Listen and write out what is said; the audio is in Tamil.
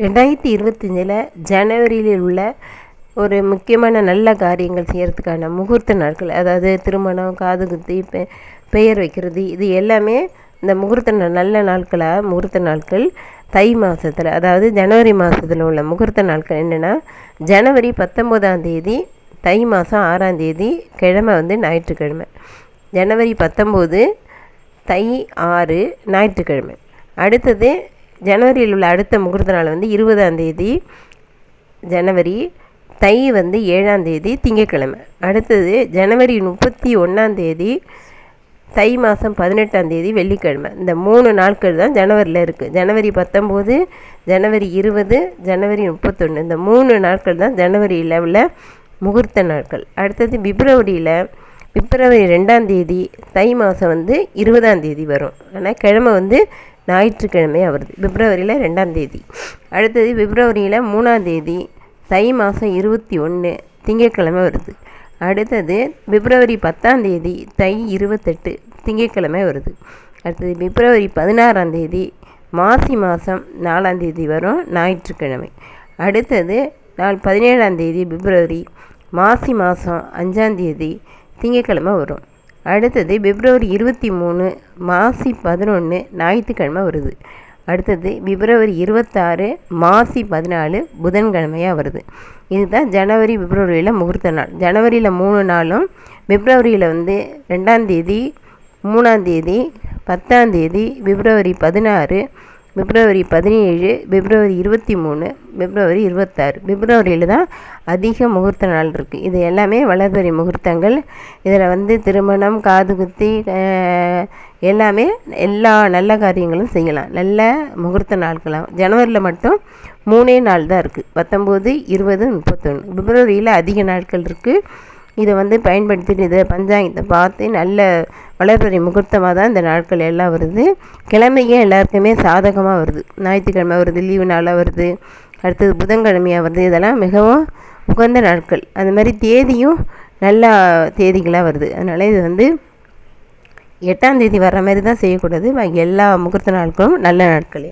ரெண்டாயிரத்தி இருபத்தஞ்சில் ஜனவரியில் உள்ள ஒரு முக்கியமான நல்ல காரியங்கள் செய்கிறதுக்கான முகூர்த்த நாட்கள் அதாவது திருமணம் காது குத்தி பெ பெயர் வைக்கிறது இது எல்லாமே இந்த முகூர்த்த நல்ல நாட்களாக முகூர்த்த நாட்கள் தை மாதத்தில் அதாவது ஜனவரி மாதத்தில் உள்ள முகூர்த்த நாட்கள் என்னென்னா ஜனவரி பத்தொம்போதாம் தேதி தை மாதம் ஆறாம் தேதி கிழமை வந்து ஞாயிற்றுக்கிழமை. ஜனவரி பத்தொம்போது தை ஆறு ஞாயிற்றுக்கிழமை. அடுத்தது ஜனவரியில் உள்ள அடுத்த முகூர்த்த நாள் வந்து இருபதாம் தேதி ஜனவரி தை வந்து ஏழாம் தேதி திங்கட்கிழமை. அடுத்தது ஜனவரி முப்பத்தி ஒன்றாம் தேதி தை மாதம் பதினெட்டாம் தேதி வெள்ளிக்கிழமை. இந்த மூணு நாட்கள் தான் ஜனவரியில் இருக்குது ஜனவரி பத்தொம்போது ஜனவரி இருபது ஜனவரி முப்பத்தொன்று இந்த மூணு நாட்கள் தான் ஜனவரியில் உள்ள முகூர்த்த நாட்கள். அடுத்தது பிப்ரவரியில் பிப்ரவரி ரெண்டாம் தேதி தை மாதம் வந்து இருபதாம் தேதி வரும். ஆனால் கிழமை வந்து ஞாயிற்றுக்கிழமையாக வருது பிப்ரவரியில் ரெண்டாம் தேதி. அடுத்தது பிப்ரவரியில் மூணாம் தேதி தை மாதம் இருபத்தி ஒன்று திங்கட்கிழமை வருது. அடுத்தது பிப்ரவரி பத்தாம் தேதி தை இருபத்தெட்டு திங்கட்கிழமை வருது. அடுத்தது பிப்ரவரி பதினாறாம் தேதி மாசி மாதம் நாலாம் தேதி வரும் ஞாயிற்றுக்கிழமை. அடுத்தது நாள் பதினேழாம் தேதி பிப்ரவரி மாசி மாதம் அஞ்சாம் தேதி திங்கட்கிழமை வரும். அடுத்தது பிப்ரவரி இருபத்தி மூணு மாசி பதினொன்று ஞாயிற்றுக்கிழமை வருது. அடுத்தது பிப்ரவரி இருபத்தாறு மாசி பதினாலு புதன்கிழமையாக வருது. இதுதான் ஜனவரி பிப்ரவரியில் முகூர்த்த நாள். ஜனவரியில் மூணு நாளும் பிப்ரவரியில் வந்து ரெண்டாம் தேதி மூணாம் தேதி பத்தாம் தேதி பிப்ரவரி பதினாறு பிப்ரவரி பதினேழு பிப்ரவரி இருபத்தி மூணு பிப்ரவரி இருபத்தாறு. பிப்ரவரியில் தான் அதிக முகூர்த்த நாள் இருக்குது இது எல்லாமே வளர்பிறை முகூர்த்தங்கள். இதில் வந்து திருமணம் காது குத்தி எல்லாமே எல்லா நல்ல காரியங்களும் செய்யலாம். நல்ல முகூர்த்த நாட்களாக ஜனவரியில் மட்டும் மூணே நாள் தான் இருக்குது பத்தொம்போது இருபது முப்பத்தொன்று பிப்ரவரியில் அதிக நாட்கள் இருக்குது இதை வந்து பயன்படுத்திட்டு இதை பஞ்சாங்கத்தை பார்த்து நல்ல வளர்பிறை முகூர்த்தமாக தான் இந்த நாட்கள் எல்லாம் வருது. கிழமையே எல்லாருக்குமே சாதகமாக வருது. ஞாயிற்றுக்கிழமை வருது லீவு நாளாக வருது. அடுத்தது புதன்கிழமையாக வருது. இதெல்லாம் மிகவும் உகந்த நாட்கள். அந்த மாதிரி தேதியும் நல்லா தேதிகளாக வருது. அதனால் இது வந்து எட்டாம் தேதி வர்ற மாதிரி தான் செய்யக்கூடாது. எல்லா முகூர்த்த நாட்களும் நல்ல நாட்களே.